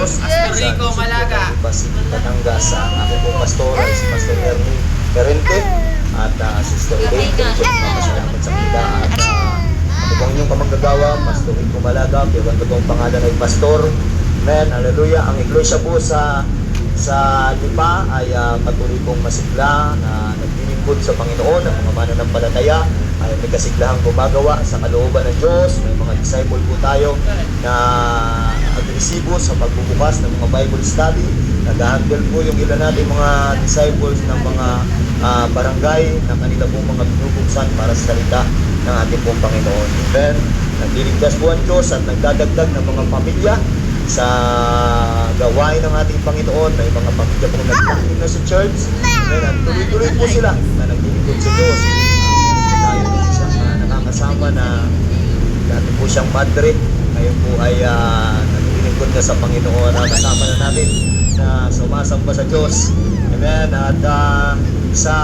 Sa Rico Malaga. Pasig, Batangas. Ang aking pong pastor ay si Pastor Ernie Perente at uh, Sister Elaine. Salamat sa kita at uh, ako pong inyong kamanggagawa, Pastor Rico Malaga, pero ang totoong pangalan ay Pastor. Amen, hallelujah. Ang iglesia po sa sa Lipa ay ah, patuloy pong masigla na naglilingkod sa Panginoon, ang mga mananampalataya ay may kasiglahang gumagawa sa kalooban ng Diyos. May mga disciple po tayo na agresibo sa pagbubukas ng mga Bible study. Nag-handle po yung ilan natin mga disciples ng mga ah, barangay na kanila pong mga binubuksan para sa salita ng ating pong Panginoon. Amen. Nagliligtas po ang Diyos at nagdadagdag ng mga pamilya sa gawain ng ating Panginoon. May mga pamilya pong nagtangin na sa church. Amen. At tuloy-tuloy po sila na naglilingkod sa Diyos. Tayo po isang ah, nakakasama na dati po siyang padre. Ngayon po ay uh, naglilingkod na sa Panginoon. na kasama na natin na sumasamba sa Diyos. Amen. At ah, sa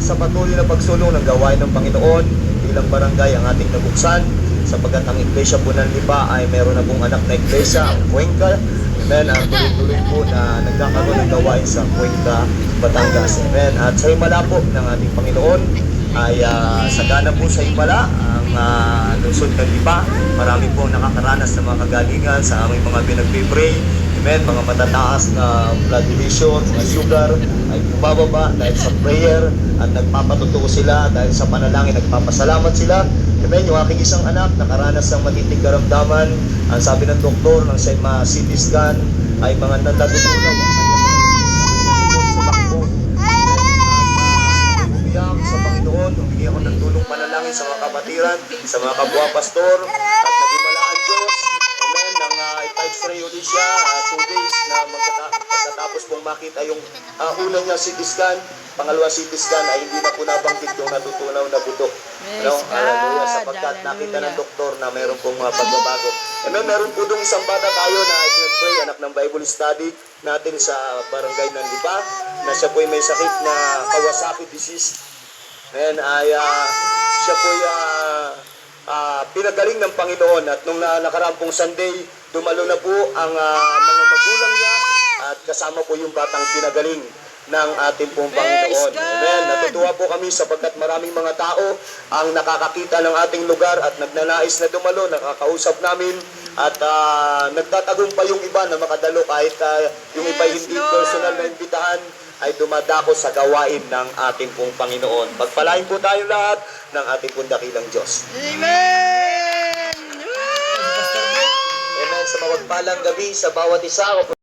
sa patuloy na pagsulong ng gawain ng Panginoon, bilang barangay ang ating nabuksan sapagkat ang iglesia po ng Lipa ay meron na pong anak na iglesia, ang Cuenca. Amen. Ang tuloy-tuloy po na nagkakaroon ng gawain sa Cuenca, Batangas. Amen. At sa himala ng ating Panginoon ay uh, sagana po sa himala ang uh, lungsod ng Lipa. Marami po nakakaranas ng mga kagalingan sa aming mga pinagpipray. Amen. Mga matataas na blood pressure, mga sugar ay bumababa dahil sa prayer at nagpapatotoo sila dahil sa panalangin, nagpapasalamat sila. Amen. Yung aking isang anak nakaranas ng matinding karamdaman. Ang sabi ng doktor ng sa mga CT scan ay mga nandatutulaw ang kanyang sa takbo. Umiyak sa Panginoon, humingi ako ng tulong panalangin sa mga kapatiran, sa mga kapwa pastor, at nagimala ang Diyos. Amen. Nang uh, ipa-x-ray ulit siya, uh, two days na magkata- pagkatapos pong makita yung uh, unang niya CT scan, pangalawa CT scan ay hindi na po nabanggit yung natutunaw na buto. Ano? God. Hallelujah. Sapagkat nakita ng doktor na meron pong mga pagbabago. Amen. Meron po dong isang bata tayo na pray anak ng Bible study natin sa barangay ng Lipa na siya po ay may sakit na Kawasaki disease. Amen. Ay, ah, siya po ay ah, ah, pinagaling ng Panginoon. At nung na, nakaraang pong Sunday, dumalo na po ang ah, mga magulang niya at kasama po yung batang pinagaling ng ating pong Panginoon. Amen. Natutuwa po kami sapagkat maraming mga tao ang nakakakita ng ating lugar at nagnanais na dumalo, nakakausap namin at ah, nagtatagumpay yung iba na makadalo kahit ah, yung iba Yes, hindi Lord! personal na imbitahan ay dumadako sa gawain ng ating pong Panginoon. Pagpalain po tayo lahat ng ating pong dakilang Diyos. Amen! Amen. Sa mawagpalang gabi sa bawat isa.